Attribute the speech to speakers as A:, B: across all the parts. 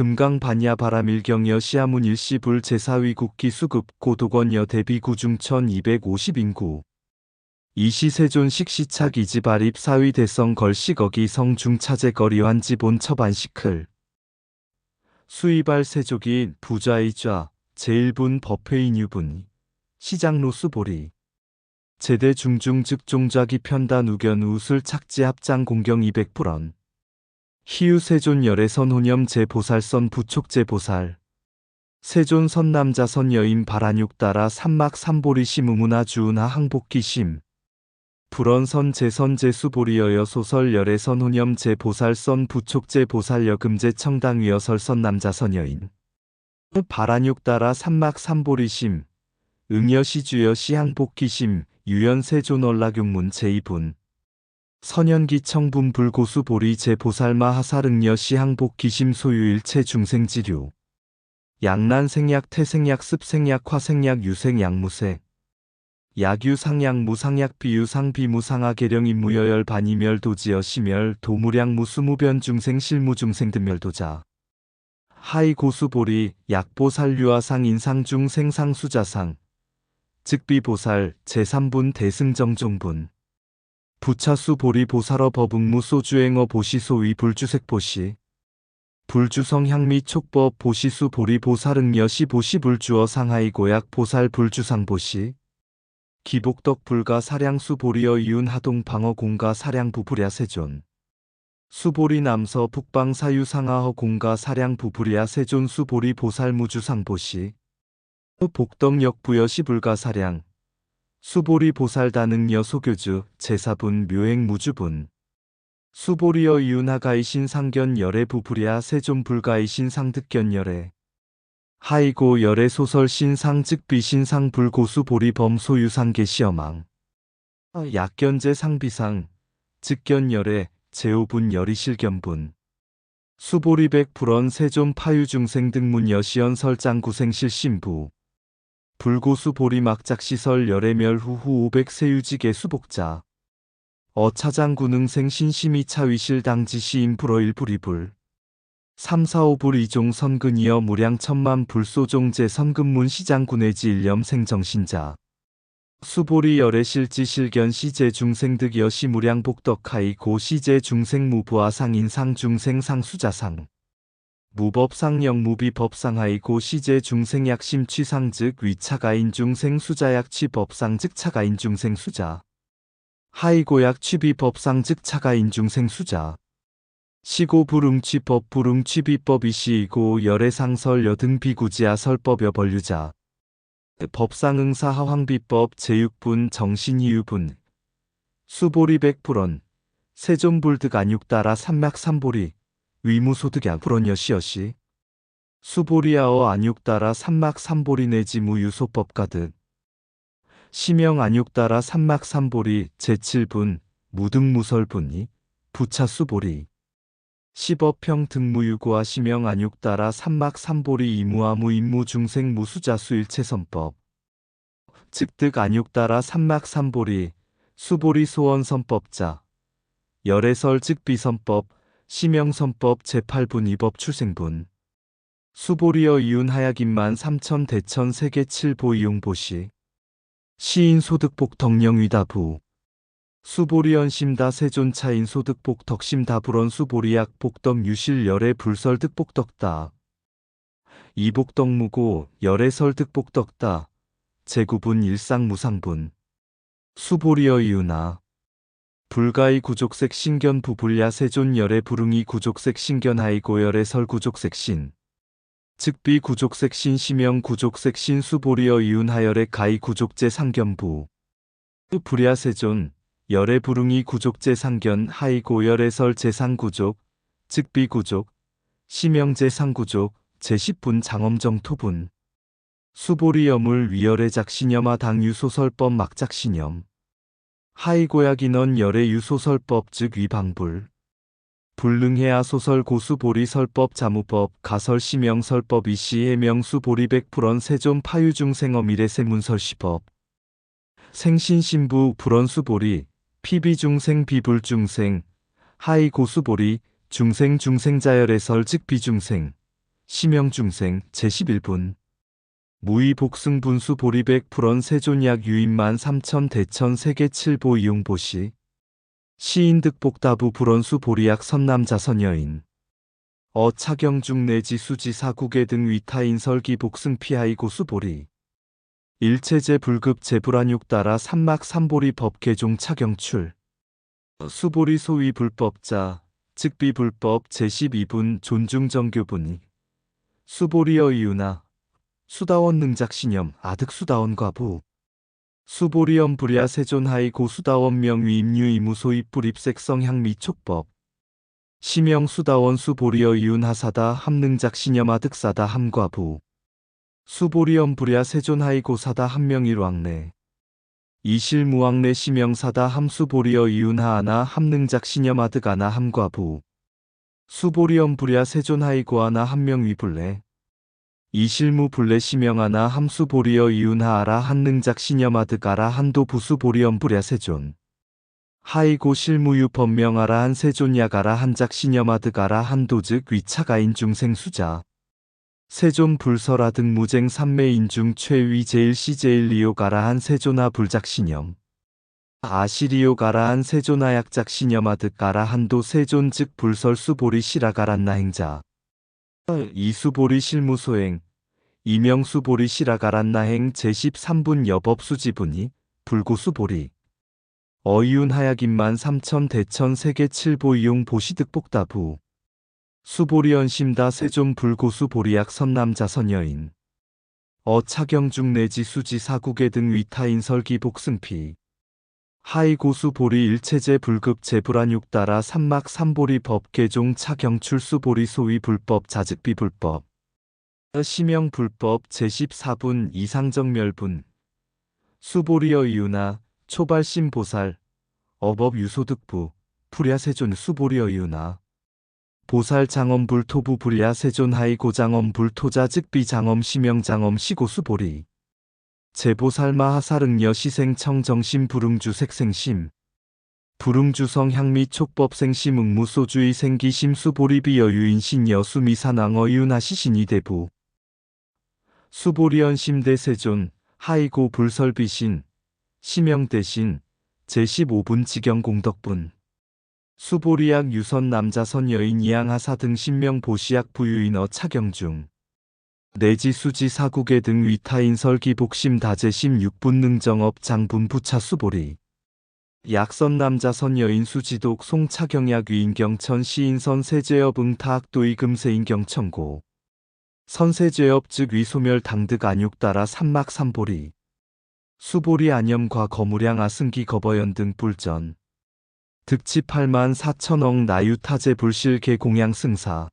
A: 금강 반야 바람일경여 시아문 일시불 제사위 국기 수급 고도건여 대비 구중천 250인구. 이시세존 식 시착 이지바립 사위 대성 걸시거기 성중차제 거리환 지본 처반시클. 수이발 세족이 부자이좌 제일분 법회인 유분 시장로수 보리. 제대 중중 즉 종자기 편단 우견 우술 착지 합장 공경 200불원 희유 세존 열애선 혼염 제보살선 부촉제 보살. 세존 선남자선 여인 바란육 따라 삼막 삼보리 심우문화 주은하 항복기 심. 불원선 제선 제수보리여여 소설 열애선 혼염 제보살선 부촉제 보살 여 금제 청당 위여설선 남자선 여인. 바란육 따라 삼막 삼보리심. 응여시 주여시 항복기심. 유연세존 얼라경문 제2분 선연기 청분 불고수 보리 제보살마 하사릉여 시항복 기심 소유 일체 중생지류. 양난 생약 태생약 습생약 화생약 유생 약 무색. 약유 상약 무상약 비유 상비 무 상하 계령 임무여열 반이멸 도지여 시멸 도무량 무수무변 중생 실무 중생 등멸도자. 하이 고수보리 약보살유화상 인상중 생상수자상. 즉비보살 제3분 대승정종분 부차수 보리 보살어 버북무 소주행어 보시소위 불주색 보시. 불주성 향미 촉법 보시수 보리 보살응여시 보시 불주어 상하이 고약 보살 불주상 보시. 기복덕 불가 사량수 보리어 이윤 하동 방어 공가 사량 부부랴 세존. 수보리 남서 북방 사유 상하허 공가 사량 부부랴 세존 수보리 보살 무주상 보시. 복덕역 부여시 불가 사량 수보리 보살다능 여 소교주 제사분 묘행 무주분. 수보리여 이윤하가이신 상견 열애 부부랴 세존 불가이신 상득견 열애. 하이고 열애 소설 신상 즉비 신상 불고수 보리 범소 유상 계 시어망. 약견제 상비상. 즉견 열애 제오분 열이실견분. 수보리백 불원 세존 파유중생 등문 여시연 설장 구생실 신부 불고수 보리 막작시설 열애멸 후후 500 세 유지계 수복자. 어차장 구능생 신심이 차위실 당지시 인 불어 일 불이불. 345불 이종 선근이여 무량 천만 불소종제 선근문 시장군의지 일념 생 정신자. 수보리 열애 실지 실견 시제 중생득 여시 무량 복덕하이 고 시제 중생 무부하 상인상 중생 상수자상 무법상령 무비법상하이 고 시제 중생 약심 취상 즉 위차가인 중생 수자약 취 법상 즉 차가인 중생 수자. 하이고약 취비 법상 즉 차가인 중생 수자. 시고 불응취법 불응취비법 이 시이고 열애상설 여 등 비구지아 설법여 벌유자. 법상응사 하황비법 제6분 정신이유분. 수보리 백불원 세존불득 안육따라 삼막삼보리 위무소득야 불원여시여시 수보리아어 안육따라 삼막 삼보리 내지 무유소법 가득 시명 안육따라 삼막 삼보리 제7분 무등무설분이 부차 수보리 시법평 등무유고와 시명 안육따라 삼막 삼보리 이무아무 임무 중생 무수자수 일체선법 즉득 안육따라 삼막 삼보리 수보리 소원선법자 열애설 즉 비선법 시명선법 제8분 이법 출생분. 수보리어 이윤하약인만 삼천 대천 세계 칠보 이용보시. 시인 소득복 덕령위다부. 수보리언 심다 세존 차인 소득복 덕심 다불언 수보리약 복덕 유실 열애 불설 득복덕다. 이복덕 무고 열애 설 득복 덕다. 제구분 일상 무상분. 수보리어 이유나 불가이 구족색 신견 부불야 세존 열애 부릉이 구족색 신견 하이고 열애 설 구족색 신. 즉비 구족색 신 시명 구족색 신 수보리어 이윤하열의 가이 구족제 상견부. 불야 세존 열애 부릉이 구족제 상견 하이고 열애 설 제상구족 즉비 구족 시명제 상구족 제10분 장엄정 토분. 수보리 여물 위열의 작신여마 당유소설법 막작신염 하이고약인원 열의 유소설법 즉 위방불. 불능해야 소설 고수 보리 설법 자무법 가설 시명 설법 이시 해명수 보리 백 불언 세존 파유중 생어 미래 세문설시법. 생신신부 불언수 보리 피비중생 비불중생. 하이 고수 보리 중생 중생자열의 설즉 비중생. 심영중생 제11분 무의 복승 분수 보리백 불원 세존약 유인만 삼천 대천 세계 칠보 이용보시. 시인 득복다부 불원수 보리약 선남자 선여인. 어 차경중 내지 수지 사국의 등 위타인 설기 복승 피하이 고수 보리. 일체제 불급 제불안육 따라 삼막 삼보리 법 개종 차경출. 수보리 소위 불법자 즉비 불법 제12분 존중정교분이. 수보리어 이유나 수다원 능작신념 아득 수다원 과부. 수보리엄 불야 세존하이 고수다원 명위 임유 이무소이 불입색성 향미 촉법. 시명 수다원 수보리어 이윤하사다 함능작신념 아득사다 함과부. 수보리엄 불야 세존하이 고사다 함명일왕래. 이실무왕래 시명사다 함수보리어 이윤하아나 함능작신념 아득아나 함과부. 수보리엄 불야 세존하이 고아나 함명위불래 이실무 불래 시명하나 함수 보리어 이윤하아라 한능작 신념아득아라 한도 부수 보리엄 불야 세존. 하이고 실무유 법명하라 한 세존야가라 한작 신념아득아라 한도즉 위차가인 중생수자. 세존 불설아 등 무쟁 삼매인 중 최위 제일 시제일 리오가라 한 세존아 불작 신념 아시리오 가라 한 세존아 약작 신념아득 가라 한도 세존 즉 불설수 보리 시라가란나 행자 이수보리 실무소행 이명수 보리 시라가란나 행 제13분 여법수지분이 불고수 보리 어이운 하약인만 삼천 대천 세계 칠보 이용 보시득복다부 수보리 연심다 세존 불고수 보리약 선남자 선여인 어차경중 내지 수지 사국의 등 위타인 설기 복승피 하이고수 보리 일체제 불급 제불안육 따라 삼막 삼보리 법 개종 차경 출수 보리 소위 불법 자즉비 불법. 시명 불법 제14분 이상정멸분. 수보리어 이유나 초발심 보살 어법 유소득부 불야세존 수보리어 이유나 보살 장엄 불토부 불야 세존 하이 고장엄 불토자 즉비 장엄 시명 장엄 시고수 보리 제보살마 하사릉여 시생청 정심 부릉주 색생심 부릉주성 향미 촉법생심 응무소주의 생기심 수보리비 여유인신 여수미 산왕어 유나시신이 대부 수보리언 심 대세존 하이고 불설비신 시명대신 제15분 지경공덕분 수보리약 유선 남자선 여인 이양하사 등 신명 보시약 부유인어 차경중 내지 수지 사국의 등 위타인 설기 복심 다재심 육분능정업 장분 부 차 수보리. 약선 남자 선 여인 수지독 송차경약 위인경천 시인선 세제업 응타학도의 금세인경 청고. 선세제업 즉 위소멸 당득 안육 따라 삼막 삼보리. 수보리 안염과 거무량 아승기 거버연 등 뿔전. 득치 8만 4천억 나유타제 불실개 공양 승사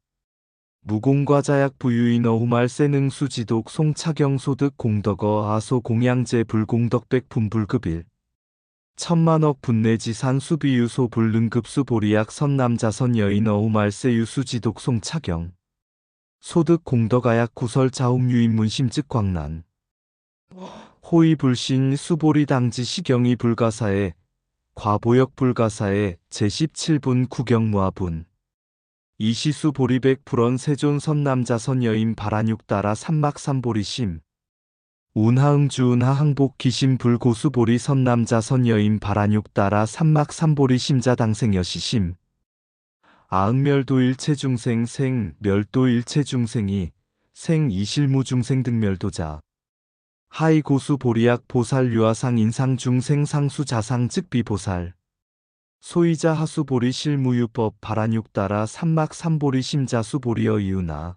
A: 무공과자약 부유인 어 후말 세능 수지독 송차경 소득 공덕어 아소 공양제 불공덕백 분불급일. 천만억 분내지산 수비유소 불능급수 보리약 선남자선 여인 어 후말 세 유수지독 송차경. 소득 공덕아약 구설 자웅유인 문심즉 광난 호의 불신 수보리 당지 시경이 불가사에 과보역 불가사에 제17분 구경무아분 이시수 보리백 불원 세존 선 남자 선여인 바라육 따라 삼막 삼보리심. 운하응 주운하 항복 기심 불고수 보리 선 남자 선여인 바라육 따라 삼막 삼보리 심자 당생 여시심. 아응멸도 일체 중생 생 멸도 일체 중생이 생 이실무 중생 등 멸도자. 하이 고수 보리약 보살 유아상 인상 중생 상수 자상 즉 비 보살 소이자 하수보리 실무유법 바라육 따라 삼막 삼보리 심자수 보리어 이유나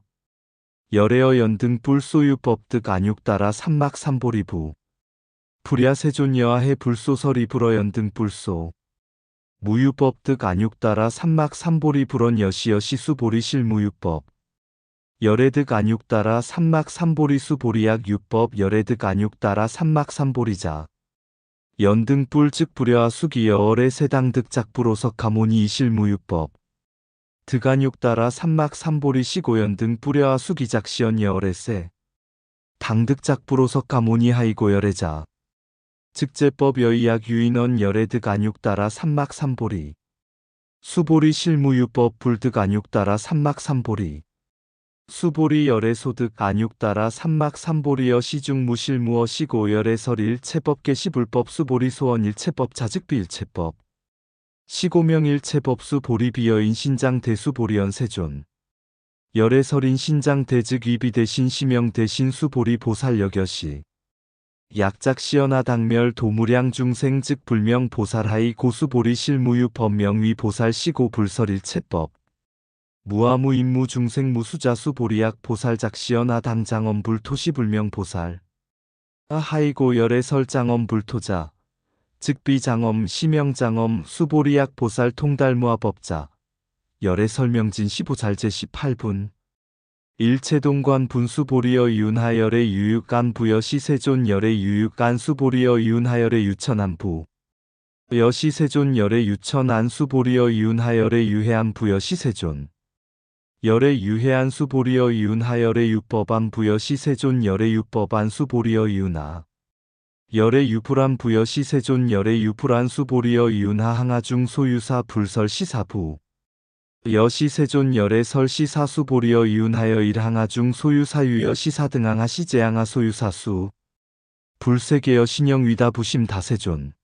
A: 열애어 연등 불소유법 득 안육 따라 삼막 삼보리부 불야 세존여하해 불소설이 불어 연등 불소 무유법 득 안육 따라 삼막 삼보리 불원 여시여 시 수보리 실무유법 열애득 안육 따라 삼막 삼보리 수보리약 유법 열애득 안육 따라 삼막 삼보리자 연등불 즉 불여와 수기여 어레 세당득 작부로석 가모니 이실무유법. 득안육 따라 삼막 삼보리 시고연등 불여와 수기작 시연 여 어레세. 당득 작부로석 가모니 하이고 열애자. 즉제법 여의약 유인원 열애득 안육 따라 삼막 삼보리. 수보리 실무유법 불득 안육 따라 삼막 삼보리 수보리 열의 소득 안육 따라 삼막 삼보리여 시중 무실 무어 시고 열의 설 일 체법 개시불법 수보리 소원 일체법 자직비 일체법. 시고명 일체법 수보리 비여인 신장 대수 보리연 세존. 열의 설인 신장 대즉 위비 대신 시명 대신 수보리 보살 여겨시. 약작 시연하 당멸 도무량 중생 즉 불명 보살하이 고수보리 실무유 법명위 보살 시고 불설 일체법 무아무 임무 중생 무수자수 보리약 보살 작 시연하 당장엄 불토시 불명 보살. 하이고 열의 설장엄 불토자. 즉비장엄 시명장엄 수보리약 보살 통달무아법자. 열의 설명진 15잘제 18분. 일체동관 분수보리어 윤하열의 유육간 부여 시 세존 열의 유육간 수보리어 윤하열의 유천안부. 여시 세존 열의 유천안 수보리어 윤하열의 유해안 부 여시 세존 열의 유해안 수보리어 윤하 열의 유법안 부여 시 세존 열의 유법안 수보리어 윤하. 열의 유불안 부여 시 세존 열의 유불안 수보리어 윤하 항하중 소유사 불설 시사부. 여시 세존 열의 설시 사 수 보리어 이운하여 일항하중 소유사 유여 시사 등항하 시제항하 소유사수. 불세계여 신영 위다 부심 다세존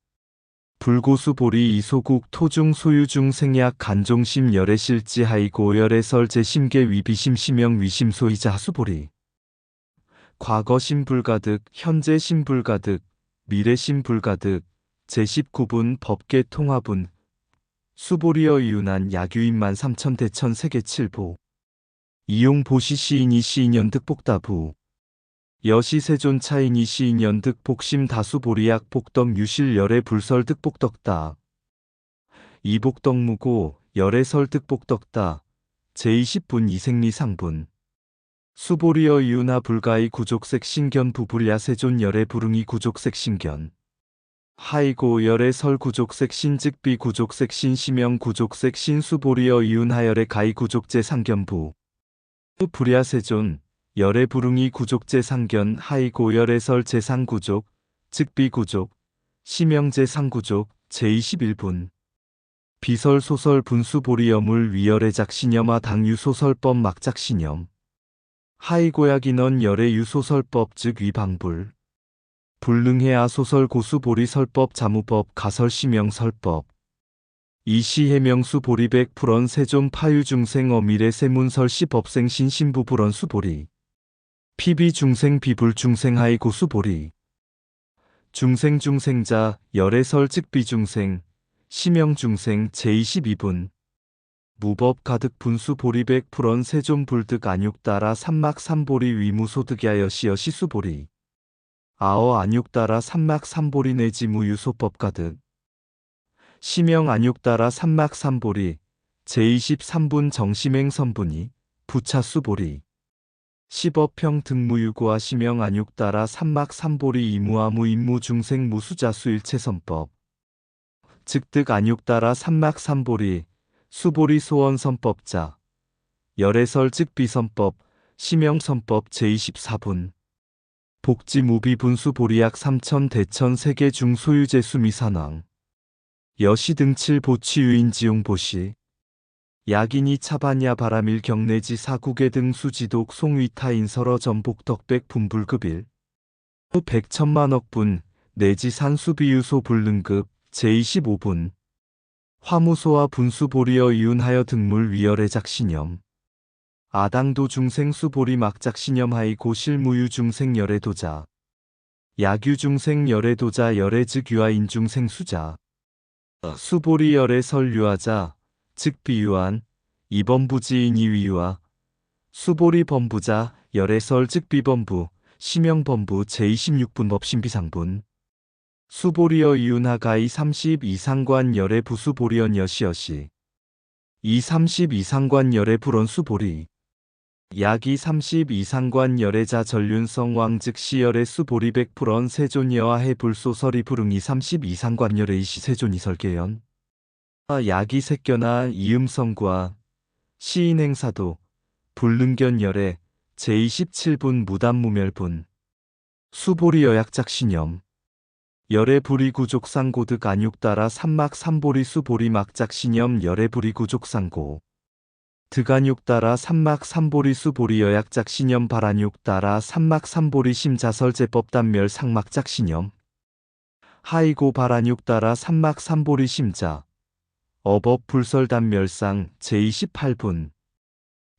A: 불고수 보리 이소국 토중 소유중 생약 간종심 열의 실지 하이고 열의 설제 심계 위비심 시명 위심 소이자 하수보리. 과거 심 불가득 현재 심 불가득 미래 심 불가득 제19분 법계 통합은 수보리어 이윤한 야규인만 삼천 대천 세계 칠보. 이용 보시 시인이 시인연 득복다부 여시 세존 차인 이 시인 연 득 복심 다수 보리약 복덕 유실 열의 불설 득복덕다. 이복덕 무고 열의 설 득복덕다. 제20분 이생리 상분. 수보리어 이윤하 불가이 구족색 신견 부불야 세존 열의 부릉이 구족색 신견. 하이고 열의 설 구족색 신즉비 구족색 신시명 구족색 신수보리어 이운하열의 가이 구족제 상견부. 불야 세존 열의 부릉이 구족제 상견 하이 고 열의 설 제상구족 즉 비 구족 시명제 상구족 제21분. 비설 소설 분수 보리여물 위열의 작신염아 당유 소설법 막작신염 하이 고약 인원 열의 유소설법 즉 위방불. 불능해야 소설 고수 보리 설법 자무법 가설 시명 설법. 이시 해명수 보리백 불언 세존 파유 중생 어미래 세문설 시 법생 신신부 불언 수 보리 피비 중생 비불 중생 하이 고수보리. 중생 중생자 열애설 즉비 중생 시명 중생 제22분. 무법 가득 분수 보리백 불언 세존 불득 안육 따라 삼막 삼보리 위무소득야여 시여시 수보리. 아어 안육 따라 삼막 삼보리 내지 무유소법 가득. 시명 안육 따라 삼막 삼보리 제23분 정심행 선분이 부차수보리 시법평 등무유고와 시명 안육 따라 삼막 삼보리 이무아무 임무 중생 무수자수 일체선법. 즉득 안육 따라 삼막 삼보리 수보리 소원 선법자. 열애설 즉 비선법 시명선법 제24분. 복지 무비 분수 보리약 삼천 대천 세계 중 소유제 수미산왕. 여시 등칠 보치 유인 지용 보시 야긴이 차반야 바람일 경내지 사국의 등 수 지독 송위타인 설어 전복 덕백 분불급일. 후 백천만억분 내지 산수비유소 불능급 제25분. 화무소와 분수 보리어 이운하여 등물 위열의 작신염. 아당도 중생수 보리 막작 신염하이 고실무유 중생 열의 도자. 야규 중생 열의 도자 열의 즉 유아 인 중생 수자. 수보리 열의 설 유아자 즉 비유한 이범부지인 이위유아 수보리 범부자 열의 설즉 비범부 시명범부 제26분 법 신비상분 수보리어 이윤하가이 30 이상관 열의 부수보리언 여시여시 이30 이상관 열의 불언 수보리 야기 30 이상관 열애자 전륜성 왕즉 시열의 수보리 백 불언 세존여와 해불소설이 부릉이 30 이상관 열의 이시 세존이 설계연 야기 색견아 이음성과 시인 행사도 불능견 열애 제27분 무단무멸분 수보리 여약작 신염 열애 부리 구족상고득 안육 따라 삼막 삼보리 수보리 막작 신염 열애 부리 구족상고. 드간육 따라 삼막 삼보리 수보리 여약작 신념 발안육 따라 삼막 삼보리 심자설 제법 단멸 상막작 신념. 하이고 발안육 따라 삼막 삼보리 심자 어법 불설 단 멸상 제28분.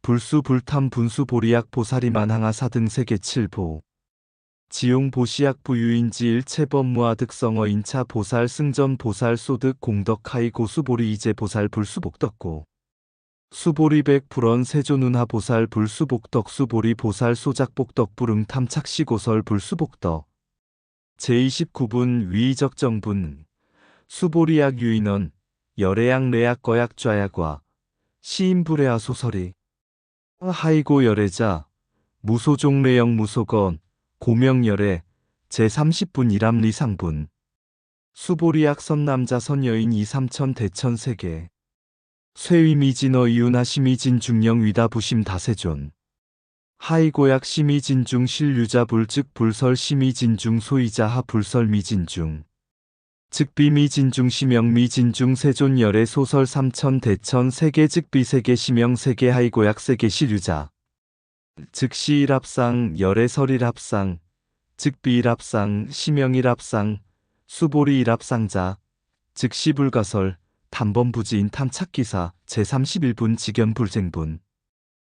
A: 불수 불탐 분수 보리약 보사리만 항하 사 등 세계 칠보. 지용 보시약 부유인지 일체법무화 득성어 인차 보살 승전 보살 소득 공덕 하이 고수보리 이제 보살 불수복덕고. 수보리 백 불언 세조 눈하 보살 불수복덕 수보리 보살 소작복덕 불응 탐착시 고설 불수복덕. 제29분 위적정분. 수보리약 유인원 열애약 레약 거약 좌약과 시인 불애하 소설이 하이고 열애자 무소종래영 무소건 고명 열애 제30분 이람 리상분 수보리약 선남자 선여인 이삼천 대천 세계 쇠위미진어 이윤하시미진 중령 위다 부심 다세존 하이고약 시미진중 실유자 불즉 불설 시미진중 소이자 하 불설 미진 중 즉 비미진중 시명 미진중 세존 열애 소설 삼천 대천 세계 즉 비 세계 시명 세계 하이고약 세계 실유자. 즉 시일합상 열애설일합상 즉 비일합상 시명일합상 수보리일합상자. 즉 시불가설 단번부지인 탐착기사 제31분 직연불쟁분.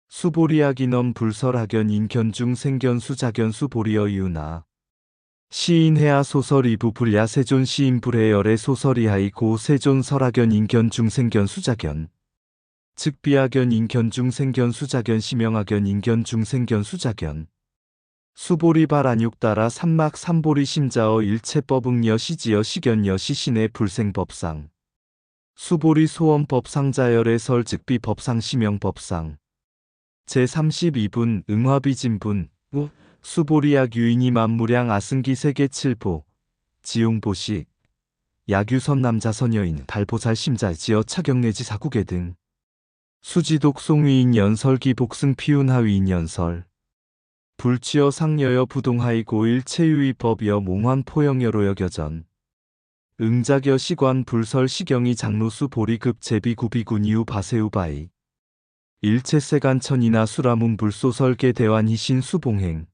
A: 수보리학인엄 불설학연 인견중 생견수 자견수 보리어 이유나 시인해야 소설 이부 불야 세존 시인 불해열의 소설 이하이 고 세존 설학연 인견 중 생견 수 자견 즉비학연 인견 중 생견 수 자견 시명학연 인견 중 생견 수 자견 수보리발 안육 따라 삼막 삼보리 심자어 일체법응여 시지어 시견여 시신의 불생법상. 수보리 소원법 상 자열의 설 즉비 법상 시명 법상. 제32분 응화비 진분. 우 수보리약 유인이 만무량 아승기 세계 칠보 지용보시 야규선 남자 선 여인 달보살 심자 지어 차경내지 사국의 등. 수지독 송위인 연설기 복승 피운하위인 연설. 불치어 상여여 부동하이 고일 체유이법여 몽환 포영여로 여겨전. 응자겨 시관 불설 시경이 장로수 보리급 제비 구비군 이후 바세우바이. 일체세간천이나 수라문 불소설계 대환 희신 수봉행